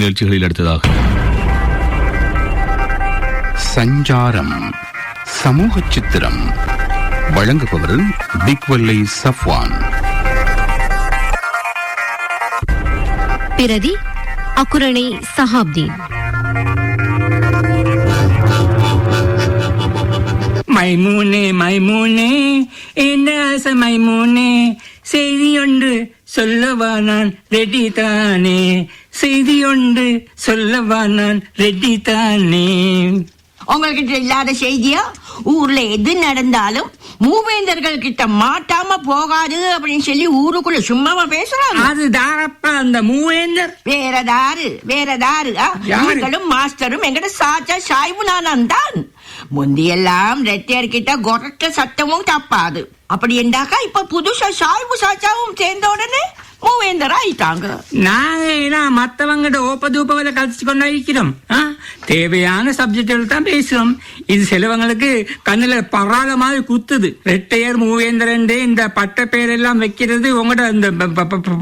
நிகழ்ச்சிகளில் அடுத்ததாக. சஞ்சாரம் சமூக சித்திரம். வழங்குபவர் பிக்வல்லை சஃப்வான். பிரதி அக்குரணை சஹாப்தீன். மைமூனே மைமூனே என்ன ஆசை மைமூனே? செய்தி ஒன்று சொல்லவா நான் ரெடி தானே. செய்தி ஒன்று சொல்லவா நான் ரெடி தானே. உங்ககிட்ட இல்லாத செய்தியா? ஊர்ல எது நடந்தாலும் மூவேந்தர்கள் கிட்ட மாட்டாம போகாது அப்படின்னு சொல்லி ஊருக்குள்ள சும்மாவா பேசுறாங்க. அது தாரப்பா அந்த மூவேந்தர். வேறதாரு வேறதாரு. ஆ? யாரு? நீங்களும் மாஸ்டரும் எங்கட சாச்சா சாய்வு நானும் தான். முந்தியெல்லாம் ரெட்டியர் கிட்ட கொரட்ட சத்தமும் தப்பாது. அப்படி என்றாக்கா இப்ப புதுசா சாய்வு சாச்சாவும் சேர்ந்த உடனே மூவேந்தர் ஆயிட்டாங்க நாங்க ஏன்னா மத்தவங்கிட்ட ஓப்ப தூப்பவரை கழிச்சு கொண்டா இருக்கிறோம்? தேவையான சப்ஜெக்டுகள் தான் பேசுறோம் இது சிலவங்களுக்கு கண்ணுல பராத மாதிரி குத்துது ரெட்டையர் மூவேந்திரன் இந்த பட்ட பேரெல்லாம் வைக்கிறது உங்களோட இந்த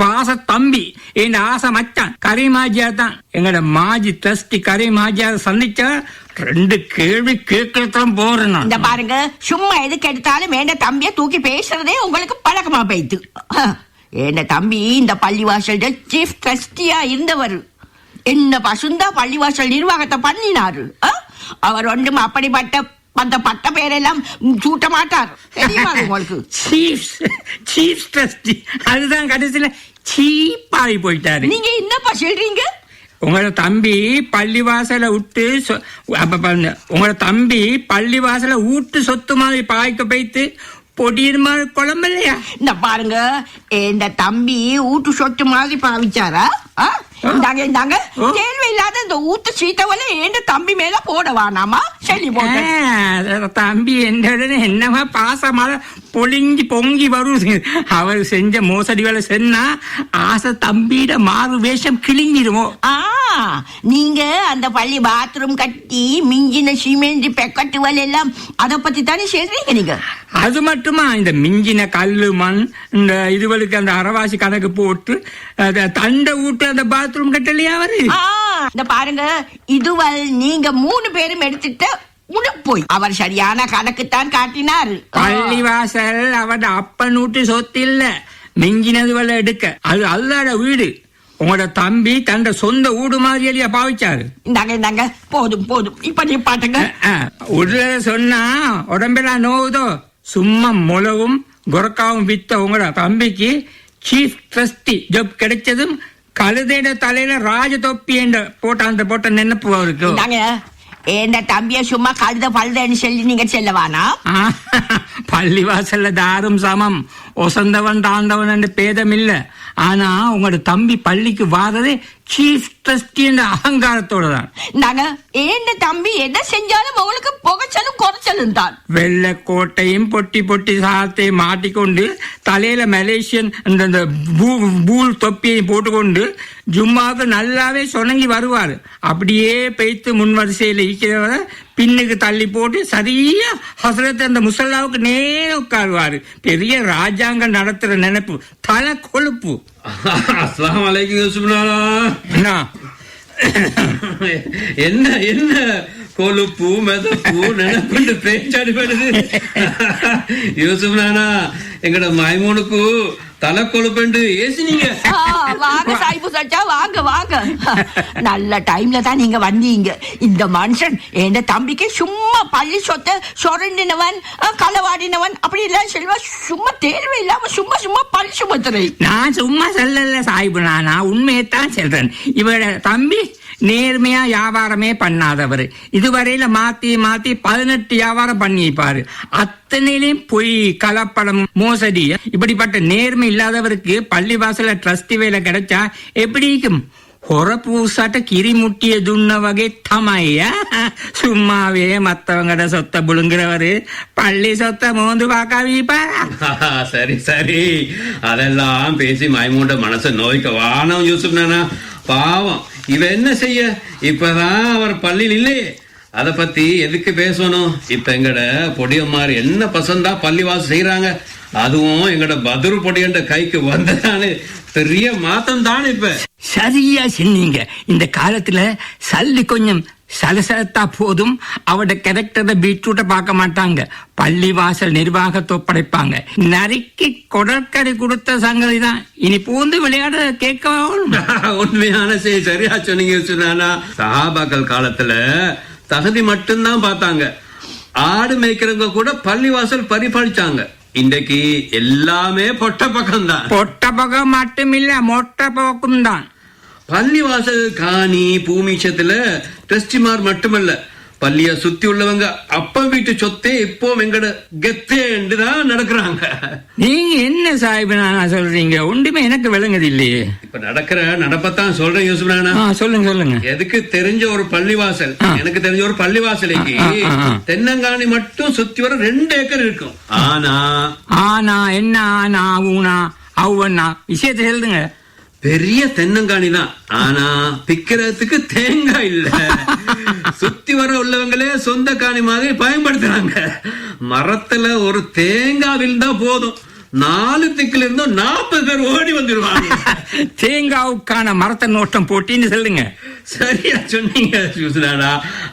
பாச தம்பி என் ஆசை மச்சான் கரி மாஜியார் தான் எங்களோட மாஜி ட்ரஸ்டி கரி மாஜியார் சந்திச்சா ரெண்டு கேள்வி கேட்கத்தான் போறேன். இந்த பாருங்க சும்மா எதுக்கு எடுத்தாலும் வேண்ட தம்பிய தூக்கி பேசுறதே உங்களுக்கு பழக்கமா போயிட்டு என்ன தம்பி இந்த பள்ளிவாசல் சீஃப் ட்ரஸ்டியா இருந்தவர். என்ன பசுந்தா பள்ளிவாசல் நிர்வாகத்தை பண்ணினாரு? அவர் ஒன்றும் அப்படிப்பட்ட அந்த பட்ட பேரெல்லாம் சூட்ட மாட்டார். தெரியுமா உங்களுக்கு? சீஃப் சீஃப் ட்ரஸ்டி அதுதான் கடைசியில சீப்பாகி போயிட்டாரு. நீங்க என்னப்பா சொல்றீங்க? உங்களோட தம்பி பள்ளிவாசல விட்டு உங்களோட தம்பி பள்ளிவாசல ஊட்டு சொத்து மாதிரி பாய்க்க போய்த்து பொடியின் மாதிரி குழம்பு இல்லையா இந்த பாருங்க இந்த தம்பி ஊட்டு சொட்டு மாதிரி பாவிச்சாரா? இந்தாங்க இந்தாங்க. ஓ. தேவையில்லாத இந்த ஊட்டு சீட்டவலை ஏண்ட தம்பி மேல போட வேணாமா சொல்லி போட்டேன் ஆ, தம்பி என்னடனே என்னமா பாசமாக பொழிஞ்சி பொங்கி வருது அவர் செஞ்ச மோசடி வேலை சென்னா ஆசை தம்பியிட மாறு வேஷம் கிழிஞ்சிருமோ நீங்க அந்த பள்ளி பாத்ரூம் கட்டி மிஞ்சின சிமெண்ட் பெக்கட்டுவல் எல்லாம் அத பத்தி தானே சொல்றீங்க நீங்க அது மட்டுமா இந்த மிஞ்சின கல்லு மண் இந்த இதுவளுக்கு அந்த அறவாசி கணக்கு போட்டு அத தண்டை விட்டு அந்த பாத்ரூம் கட்டலையா அவரு இந்த பாருங்க இதுவல் நீங்க மூணு பேரும் எடுத்துட்டு உடுப்போய் அவர் சரியான கணக்கு தான் காட்டினார். பள்ளிவாசல் அவட அப்பன் வீட்டு சொத்து இல்ல மிஞ்சினது வல்ல எடுக்க. அது அல்லாட வீடு. உங்களோட தம்பி தண்ட சொந்த வீடு மாதிரி இல்லையா பாவிச்சாரு. இந்தாங்க இந்தாங்க. போதும் போதும். இப்ப நீ பாட்டுங்க. உள்ள சொன்னா உடம்பெல்லாம் நோவுதோ? சும்மா முளவும் குரக்காவும் வித்த உங்களோட தம்பிக்கு சீஃப் ட்ரஸ்டி ஜாப் கிடைச்சதும் கழுதையோட தலையில ராஜ தொப்பி என்ற போட்ட அந்த போட்ட நினைப்பு அவருக்கு. ஏண்ட தம்பிய சும்மா கழுத பழுதன்னு சொல்லி நீங்க செல்லவானா? ஆ, பள்ளிவாசல்ல தாரும் சமம். ஒசந்தவன் தாண்டவன் என்று பேதம் இல்ல ஆனா உங்களோட தம்பி பள்ளிக்கு வாரதே சீஃப் ட்ரஸ்டி என்ற அகங்காரத்தோட தான் நாங்க ஏண்ட தம்பி எதை செஞ்சாலும் உங்களுக்கு புகைச்சலும் குறைச்சலும் தான். வெள்ளக்கோட்டையும் பொட்டி பொட்டி சாத்தை மாட்டிக்கொண்டு தலையில மலேசியன் அந்த பூல் தொப்பியை போட்டுக்கொண்டு ஜும்மாவுக்கு நல்லாவே சொனங்கி வருவார். அப்படியே பெய்த்து முன் வரிசையில் இருக்கிறவரை பின்னுக்கு தள்ளி போட்டு சரியா ஹசரத் அந்த முசல்லாவுக்கு நேர உட்காருவாரு. பெரிய ராஜாங்கம் நடத்துற நினைப்பு. தலை கொழுப்பு. அஸ்லாம் என்ன என்ன என்ன? கொழுப்பு மெதப்பு நினைப்புண்டு பேச்சாடுபடுது யூசுப் நானா எங்கட மைமூனுக்கு தலை கொழுப்புண்டு. ஏசினீங்க வாங்க சாய்பு சச்சா வாங்க வாங்க. நல்ல டைம்ல தான் நீங்க வந்தீங்க. இந்த மனுஷன் என் தம்பிக்கு சும்மா பள்ளி சொத்த சொரண்டினவன் களவாடினவன் அப்படி எல்லாம் சொல்லுவா சும்மா தேர்வு இல்லாம சும்மா சும்மா பள்ளி சுமத்துறை நான் சும்மா சொல்லல சாய்பு நான் உண்மையைத்தான் சொல்றேன். இவட தம்பி நேர்மையா வியாபாரமே பண்ணாதவர். இதுவரையில மாத்தி மாத்தி பதினெட்டு வியாபாரம் பண்ணிப்பாரு. அத்தனையிலையும் பொய் கலப்படம் மோசடி இப்படிப்பட்ட நேர்மை இல்லாதவருக்கு பள்ளி வாசல ட்ரஸ்டி வேலை கிடைச்சா எப்படிக்கும் හොරපූසට කිරිමුට්ටිය துண்ண வகை තමයිය சும்மாவே மத்தவங்கட சொத்த புழுங்குறவரு. பள்ளி சொத்த மோந்து பாக்காவீப்பா சரி சரி. அதெல்லாம் பேசி மைமூண்ட மனச நோய்க்க வானம் யூசுப் நானா. பாவம். இவ என்ன செய்ய? இப்பதான் அவர் பள்ளியில் இல்லையே. அத பத்தி எதுக்கு பேசணும்? இப்ப எங்கட பொடியம்மார் என்ன பசந்தா பள்ளிவாசம் செய்யறாங்க அதுவும் எங்கட பதுரு பொடியண்ட கைக்கு வந்ததானு பெரிய மாத்தம் தான் இப்ப. சரியா சொன்னீங்க. இந்த காலத்துல சல்லி கொஞ்சம் சலசலத்தா போதும் அவட கேரக்டரை பீட்ரூட்ட பார்க்க மாட்டாங்க. பள்ளி வாசல் நிர்வாகத்தை ஒப்படைப்பாங்க. நறுக்கி கொடற்கரை கொடுத்த சங்கதி தான். இனி பூந்து விளையாட கேட்கவும் உண்மையான செய்தி சரியா சொன்னீங்க சொன்னா. சஹாபாக்கள் காலத்துல தகுதி மட்டும்தான் பார்த்தாங்க. ஆடு மேய்க்கிறவங்க கூட பள்ளிவாசல் பரிபாலிச்சாங்க. இன்றைக்கு எல்லாமே பொட்ட பக்கம்தான் பொட்ட பகம் மட்டுமில்ல மொட்டை பக்கம் தான் பள்ளிவாசல் காணி பூமிச்சத்துல டெஸ்டிமார் மட்டுமல்ல பள்ளிய சுத்தி உள்ளவங்க அப்ப வீட்டு சொத்தே இப்போ எங்கட கெத்தே தான் நடக்கிறாங்க. நீங்க என்ன சாஹிப் நானா சொல்றீங்க? ஒன்றுமே எனக்கு விளங்குது இல்லையே. இப்ப நடக்கிற நடப்பத்தான் சொல்றேன் யூசுப் நானா. சொல்லுங்க சொல்லுங்க. எதுக்கு தெரிஞ்ச ஒரு பள்ளிவாசல். எனக்கு தெரிஞ்ச ஒரு பள்ளிவாசலுக்கு. தென்னங்காணி மட்டும் சுத்தி வர ரெண்டு ஏக்கர் இருக்கும். ஆனா ஆனா என்ன ஆனா ஊனா அவ்வண்ணா? விஷயத்தை எழுதுங்க. பெரிய தென்னங்காணி தான். ஆனா பிக்கிறதுக்கு தேங்காய் இல்ல. சுத்தி வர உள்ளவங்களே சொந்த காணி மாதிரி பயன்படுத்துறாங்க. மரத்துல ஒரு தேங்காய் விழுந்தா போதும். நாலு திக்குல இருந்தும் நாற்பது பேர் ஓடி வந்துருவாங்க. தேங்காவுக்கான மரத்த நோட்டம் போட்டின்னு சொல்லுங்க. சரியா சொன்னீங்க சுசுதாடா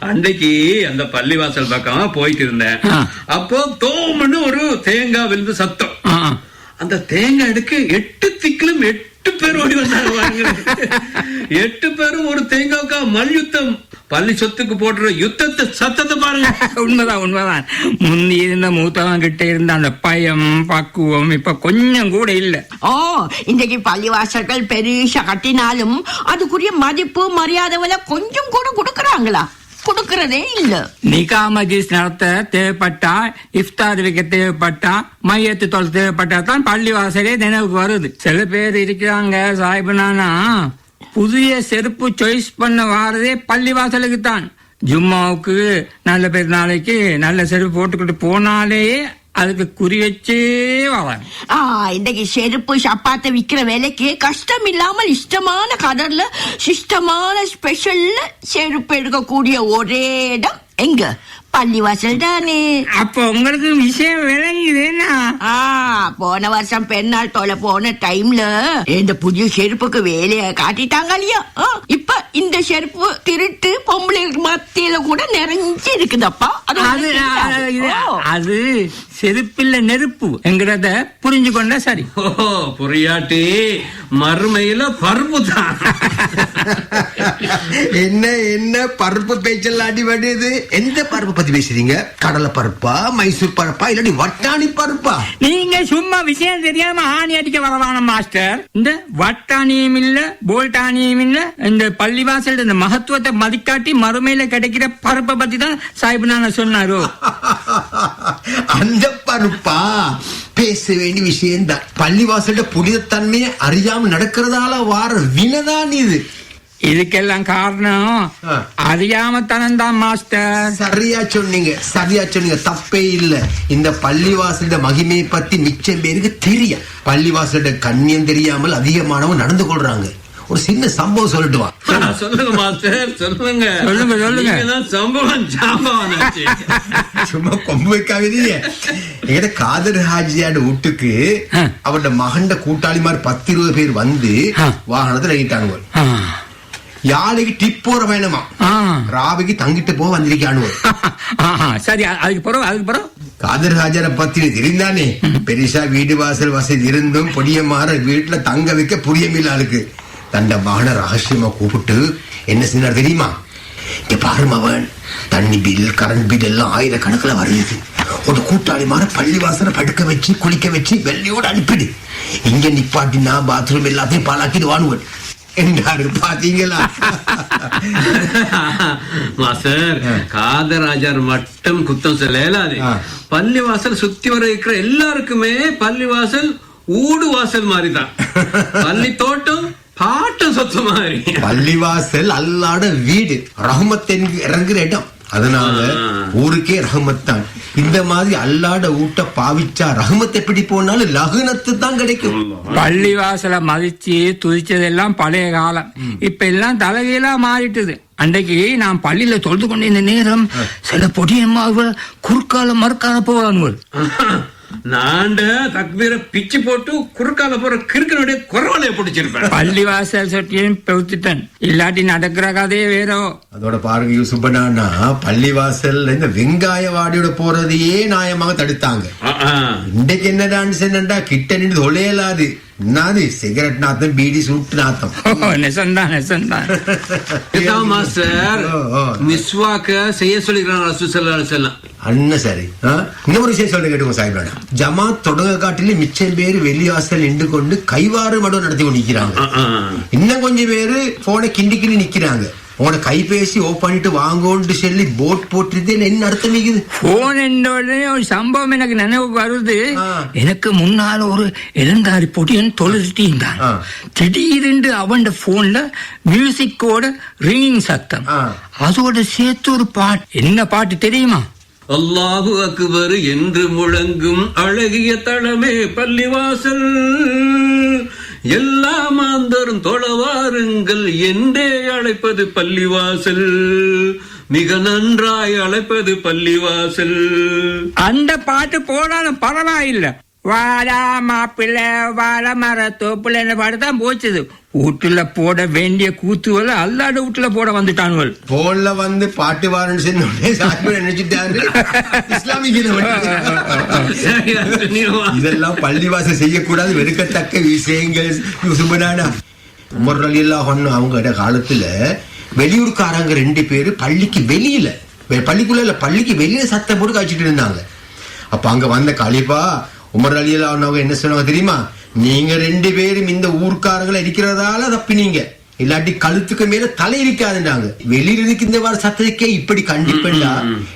அன்னைக்கு அந்த பள்ளிவாசல் பக்கமா போயிட்டு இருந்தேன். அப்போ தோம்னு ஒரு தேங்காய் விழுந்து சத்தம். அந்த தேங்காய் எடுக்க எட்டு திக்கிலும் எட்டு பேர் ஓடி வந்தாங்க. எட்டு பேரும் ஒரு தேங்காய்க்கா மல்யுத்தம் பள்ளி சொத்துக்கு போடுற யுத்தத்தை சத்தத்தை பாருங்க. உண்மைதான் உண்மைதான். முந்தி இருந்த மூத்தவன் கிட்ட இருந்த அந்த பயம் பக்குவம் இப்ப கொஞ்சம் கூட இல்ல. ஓ இன்றைக்கு பள்ளிவாசல்கள் பெருசா கட்டினாலும் அதுக்குரிய மதிப்பு மரியாதை விலை கொஞ்சம் கூட கொடுக்கறாங்களா? கொடுக்கறதே இல்ல. நிகா மஜிஸ் நடத்த தேவைப்பட்டா இஃப்தார் வைக்க தேவைப்பட்டா மையத்து தொல் தேவைப்பட்டா தான் பள்ளி வாசலே நினைவுக்கு வருது. சில பேர் இருக்கிறாங்க சாஹிபனானா புதிய செருப்பு சாய்ஸ் பண்ண வாரதே பள்ளி வாசலுக்கு தான் ஜும்மாவுக்கு நல்ல பேர் நாளைக்கு நல்ல செருப்பு போட்டுக்கிட்டு போனாலே அதுக்கு குறி வச்சே வராங்க ஆ இன்றைக்கு செருப்பு சப்பாத்தை விக்கிற வேலைக்கு கஷ்டம் இல்லாமல் இஷ்டமான கலர்ல சிஷ்டமான ஸ்பெஷல்ல செருப்பு எடுக்கக்கூடிய ஒரே இடம் எங்க? பள்ளிவாசல் தானே. அப்ப உங்களுக்கு விஷயம் விளங்குதுன்னா? போன வருஷம் பெருநாள் தொலை போன டைம்ல இந்த புதிய செருப்புக்கு வேலைய காட்டிட்டாங்க இல்லையா? இப்ப இந்த செருப்பு திருட்டு பொம்பளை மத்தியில கூட நிறைஞ்சு இருக்குதப்பா அது அது செருப்பில்ல நெருப்பு என்கிறத புரிஞ்சு கொண்டா சரி. ஓ புரியாட்டி. மறுமையில பருப்பு தான் என்ன என்ன பருப்பு பேச்செல்லாம் அடிபடுது எந்த பருப்பு பத்தி பேசுறீங்க? கடலை பருப்பா மைசூர் பருப்பா இல்லாட்டி வட்டாணி பருப்பா? நீங்க சும்மா விஷயம் தெரியாம ஆணி அடிக்க வரவான மாஸ்டர். இந்த வட்டானியும் இல்ல போல்டானியும் இல்ல இந்த பள்ளிவாசல் இந்த மகத்துவத்தை மதிக்காட்டி மறுமையில கிடைக்கிற பருப்பை பத்தி தான் சாஹிப் நானா சொன்னாரு? அந்த பருப்பா பேச வேண்டிய விஷயம் தான் பள்ளிவாசல்ட புனிதத்தன்மையை அறியாம நடக்கிறதால வார வினதான் இது. இதுக்கெல்லாம் காரணம் ஆ. அறியாமத்தனம் தான் மாஸ்டர். சரியா சொன்னீங்க சரியா சொன்னீங்க. தப்பே இல்ல. இந்த பள்ளிவாசல்ட மகிமையை பத்தி மிச்சம் பேருக்கு தெரியும். பள்ளிவாசல்ட கண்ணியம் தெரியாமல் அதிகமானவங்க நடந்து கொள்றாங்க. ஒரு சின்ன சம்பவம் சொல்லிட்டு வா சொல்லுங்க மாஸ்டர் சொல்லுங்க சொல்லுங்க, சொல்லுங்க. சம்பவம் ஆச்சு. சும்மா கொம்பு வைக்காதீங்க எங்கட காதர் ஹாஜியாட வீட்டுக்கு. அவரோட மகண்ட கூட்டாளிமார் பத்து இருபது பேர் வந்து. வாகனத்துல இறங்கிட்டாங்க. யாழைக்கு டிப் போற வேணுமா ஆ. ராவிக்கு தங்கிட்டு போக வந்திருக்கானு சரி அதுக்கு பிறகு அதுக்கு பிறகு காதர் ஹாஜரை பத்தி தெரிந்தானே பெரிசா வீடு வாசல் வசதி இருந்தும் பொடிய மாற வீட்டுல தங்க வைக்க புரியமில்ல ஆளுக்கு தண்ட மகனை ரகசியமா கூப்பிட்டு என்ன செஞ்சார் தெரியுமா? இங்க பாரு மவன் தண்ணி பில் கரண்ட் பில் எல்லாம் ஆயிரக்கணக்கில் வருது. ஒரு கூட்டாளி மாற பள்ளி வாசலை படுக்க வச்சு குளிக்க வச்சு வெள்ளையோட அனுப்பிடு. இங்க நிப்பாட்டினா பாத்ரூம் எல்லாத்தையும் பாலாக்கிட்டு வாணுவன் என்றாரு பாத்தீங்களா? மாஸ்டர் காதராஜர் மட்டும் குத்தம் சொல்லலாது. ஆ. பள்ளிவாசல் சுத்தி வர இருக்கிற எல்லாருக்குமே பள்ளிவாசல் ஊடு வாசல் மாதிரி தான் பள்ளி தோட்டம் பாட்டம் சொத்து மாதிரி. பள்ளிவாசல் அல்லாட வீடு. ரஹமத் இறங்குற இடம். அதனால. ஊருக்கே ரஹமத் தான் இந்த மாதிரி அல்லாட ஊட்ட பாவிச்சா ரஹமத் எப்படி போனாலும் லகுனத்து தான் கிடைக்கும். பள்ளி வாசலை மதிச்சு துதிச்சதெல்லாம் பழைய காலம். இப்ப எல்லாம் தலைகீழா மாறிட்டுது. அன்றைக்கு நான் பள்ளியில தொழுது கொண்டிருந்த நேரம் சில பொடியம்மாவ குறுக்கால மறுக்கால போவாங்க. நாண்ட தக்பீரை பிச்சு போட்டு குறுக்கால போற கிறுக்கனுடைய குறவலையை பிடிச்சிருப்பேன். பள்ளிவாசல் சொட்டியும் பெவுத்துட்டேன். இல்லாட்டி நடக்கிற கதையே வேறோ. அதோட பாருங்க யூசுப்பண்ணா பள்ளிவாசல்ல இந்த வெங்காய வாடியோட போறதையே நியாயமாக தடுத்தாங்க. இன்றைக்கு என்ன டான்ஸ் என்னண்டா? கிட்ட நின்று தொலையலாது என்னது சிகரெட் நாத்தம் பீடி சூட்டு நாத்தம் ஓ, நெசந்தான் நெசந்தான் இதான் மாஸ்டர். மிஸ்வாக்க செய்ய சொல்லிக்கிறாங்க செல்லம் அண்ணன் சரி? இன்னொரு விஷயம் சொல்ல கேட்டுங்க சாஹிபாடா ஜமாத் தொடங்க காட்டிலே மிச்சம் பேர் வெளிவாசல் நின்று கொண்டு கைவாறு மடம் நடத்தி கொண்டு நிக்கிறாங்க. இன்னும் கொஞ்சம் பேரு போனை கிண்டி கிண்டி நிக்கிறாங்க. உன கைபேசி ஓ பண்ணிட்டு வாங்கோன்னு சொல்லி போட் போட்டுட்டு என்ன அர்த்தம் இருக்குது போன் என்ற உடனே ஒரு சம்பவம் எனக்கு நினைவுக்கு வருது. எனக்கு முன்னால ஒரு எழுந்தாரி பொடியன் தொழுதுட்டு இருந்தான் ஆ. திடீரென்று அவன் போன்ல மியூசிக்கோட ரிங்கிங் சத்தம். அதோட சேர்த்து ஒரு பாட்டு. என்ன பாட்டு தெரியுமா? அல்லாஹு அக்பர் என்று முழங்கும் அழகிய தளமே பள்ளிவாசல். எல்லா மாந்தரும் தொழவாருங்கள். என்றே அழைப்பது பள்ளிவாசல். மிக நன்றாய் அழைப்பது பள்ளிவாசல். அந்த பாட்டு போனாலும் பரவாயில்லை. வாடா மாப்பிள்ளை வாழ மர தோப்புல பாட்டு தான் போச்சுது. வீட்டுல போட வேண்டிய கூத்துவல அல்லாட வீட்டுல போட வந்துட்டானுவல் போன்ல வந்து பாட்டு சாஹிபா நினைச்சிட்டாரு. இதெல்லாம் பள்ளிவாசல் செய்யக்கூடாது. வெறுக்கத்தக்க விஷயங்கள். சுபனானா உமர் அலி அவங்க காலத்துல வெளியூர்காரங்க ரெண்டு பேரு பள்ளிக்கு வெளியில பள்ளிக்குள்ள இல்ல பள்ளிக்கு வெளியில சத்தம் போட்டு காய்ச்சிட்டு இருந்தாங்க. அப்ப அங்க வந்த கலிபா உமர் அலி அவங்க என்ன சொன்னாங்க தெரியுமா? நீங்க ரெண்டு பேரும் இந்த ஊர்க்காரங்களை இருக்கிறதால தப்பினீங்க இல்லாட்டி கழுத்துக்கு மேல தலை இருக்காதுன்றாங்க வெளியில இருக்கின்ற வார சத்தத்துக்கே இப்படி கண்டிப்பா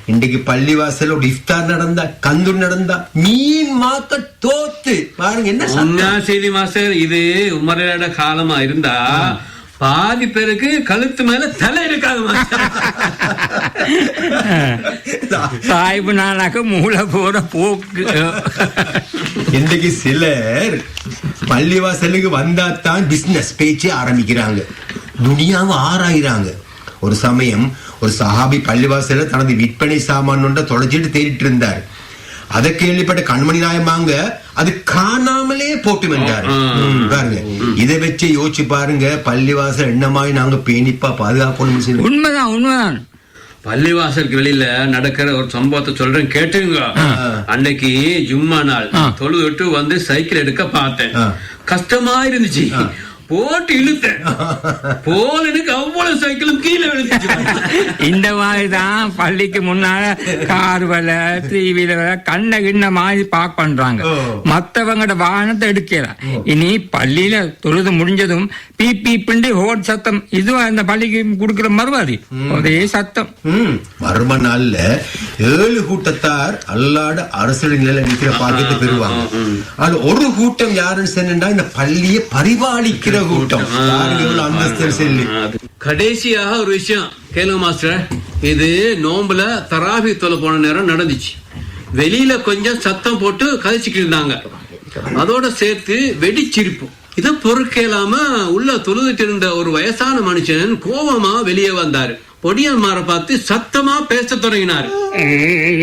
இன்றைக்கு பள்ளிவாசல் ஒரு இஃப்தார் நடந்தா கந்தூர் நடந்தா மீன் மாக்க தோத்து. பாருங்க என்ன செய்தி மாஸ்டர் இது உமரோட காலமா இருந்தா பாதி பேருக்கு கழுத்து மேல தலை இருக்காது சாய்பு நாளாக மூளை போற போக்கு. இன்றைக்கு சிலர் பள்ளிவாசலுக்கு வந்தா தான் பிசினஸ் பேச்சே ஆரம்பிக்கிறாங்க. துனியாவை ஆராயிறாங்க. ஒரு சமயம் ஒரு சஹாபி பள்ளிவாசல்ல தனது விற்பனை சாமான் ஒன்றை தொலைச்சிட்டு தேடிட்டு இருந்தார். அதை கேள்விப்பட்ட கண்மணி நாயமாங்க அது காணாமலே போட்டு வந்தாரு பாருங்க இதை வச்சு யோசிச்சு பாருங்க பள்ளிவாசல் என்னமாய் நாங்க பேணிப்பா பாதுகாக்கணும் சொல்லி. உண்மைதான் உண்மைதான். பள்ளிவாசலுக்கு வெளியில நடக்கிற ஒரு சம்பவத்தை சொல்றேன் கேட்டுங்க. அன்னைக்கு ஜும்மா நாள். ஆ. தொழு விட்டு வந்து சைக்கிள் எடுக்க பார்த்தேன். கஷ்டமா இருந்துச்சு. போட்டு இழுத்தேன். போல எனக்கு அவ்வளவு சைக்கிளும் கீழே விழுந்துச்சு. இந்த மாதிரி தான் பள்ளிக்கு முன்னால கார் வேலை த்ரீ வீலர் வேலை கண்ண கிண்ண மாதிரி பார்க் பண்றாங்க. மத்தவங்கட வாகனத்தை எடுக்கலாம் இனி பள்ளியில தொழுது முடிஞ்சதும் பீ பீப்பிண்டு ஹோட் சத்தம் இதுவும் அந்த பள்ளிக்கு கொடுக்கிற மறுவாதி. ஒரே சத்தம். ம், மர்ம நாள்ல ஏழு கூட்டத்தார் அல்லாட அரசு நிலையில நிக்கிற பாக்கியத்தை பெறுவாங்க. அது ஒரு கூட்டம் யாருன்னு சொன்னா இந்த பள்ளியை பரிபாலிக்கிற கூட்டம். பாருங்க எவ்வளவு அந்தஸ்து செல்லு? கடைசியாக ஒரு விஷயம். கேளுங்க மாஸ்டர். இது நோம்புல தராபி தொலை போன நேரம் நடந்துச்சு. வெளியில கொஞ்சம் சத்தம் போட்டு கதைச்சிட்டு இருந்தாங்க. அதோட சேர்த்து வெடிச்சிருப்பு. இத பொறுக்கேலாம உள்ள தொழுதுட்டு இருந்த ஒரு வயசான மனுஷன் கோபமா வெளியே வந்தாரு. பொடியன்மாரை பார்த்து சத்தமா பேச தொடங்கினாரு.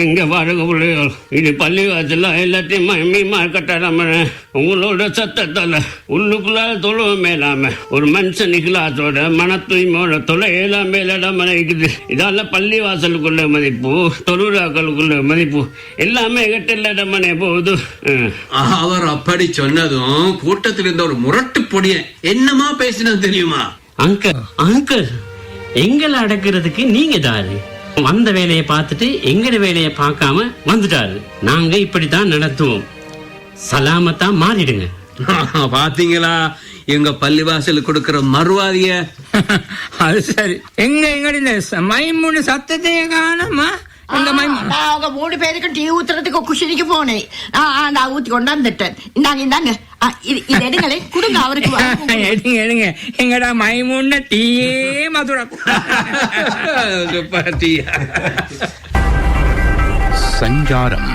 இங்க பாருங்க பிள்ளைகள் இது பள்ளிவாசல்ல எல்லாத்தையும் மயமா கட்டாம உங்களோட சத்தத்தால உள்ளுக்குள்ள தொழுவ மேலாம ஒரு மனுஷன் இகலாத்தோட மன தூய்மையோட தொலை ஏழாம் மேலிடாம இருக்குது இதால பள்ளிவாசலுக்குள்ள மதிப்பு தொழுறாக்களுக்குள்ள மதிப்பு எல்லாமே கட்டில்லாடமனே போகுது. அவர் அப்படி சொன்னதும் கூட்டத்தில் இருந்த ஒரு முரட்டு பொடியன் என்னமா பேசினது தெரியுமா? அங்கிள் அங்கிள் எங்களை அடக்கிறதுக்கு நீங்க தாரு. வந்த வேலையை பார்த்துட்டு எங்கட வேலையை பார்க்காம வந்துட்டாரு. நாங்க இப்படித்தான் நடத்துவோம். சலாமத்தா மாறிடுங்க. பாத்தீங்களா? எங்க பள்ளிவாசலுக்கு கொடுக்கிற மறுவாதிய. அது சரி. எங்க ச- மைமூணு சத்தத்தையே காணமா? அவங்க மூணு பேருக்கும் டீ ஊத்துறதுக்கு குஷினிக்கு போனேன் நான் ஊத்தி கொண்டாந்துட்டேன் இந்தாங்க இந்தாங்க ஆ, இது எடுங்களே கொடுங்க அவருக்கு. எடுங்க எடுங்க எங்கடா மைமூண்ண டீயே மதுரம் பாத்தியா சஞ்சாரம்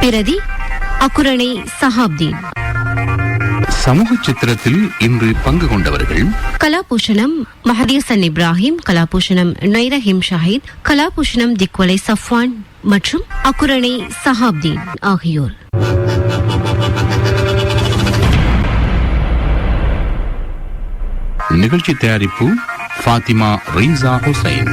பிரதி அக்குரணை சஹாப்தீன் சமூக சித்திரத்தில் இன்று பங்கு கொண்டவர்கள் கலாபூஷணம் மஹதீசன் இப்ராஹிம் கலாபூஷணம் நைரஹிம் ஷாஹித் கலாபூஷணம் திக்வலை சஃப்வான் மற்றும் அக்குரணை சஹாப்தீன் ஆகியோர். நிகழ்ச்சி தயாரிப்பு ஃபாத்திமா ரீசா ஹுசைன்.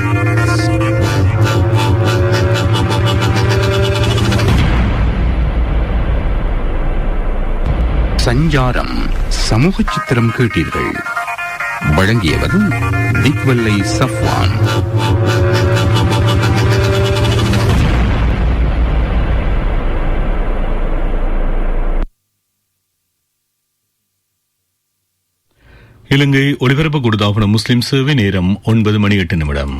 சஞ்சாரம் சமூக சித்திரம் கேட்டீர்கள். வழங்கியவர் திக்வல்லை சஃப்வான். இலங்கை ஒலிபரப்பு கொடுத்தாபன முஸ்லிம் சேவை நேரம் ஒன்பது மணி எட்டு நிமிடம்.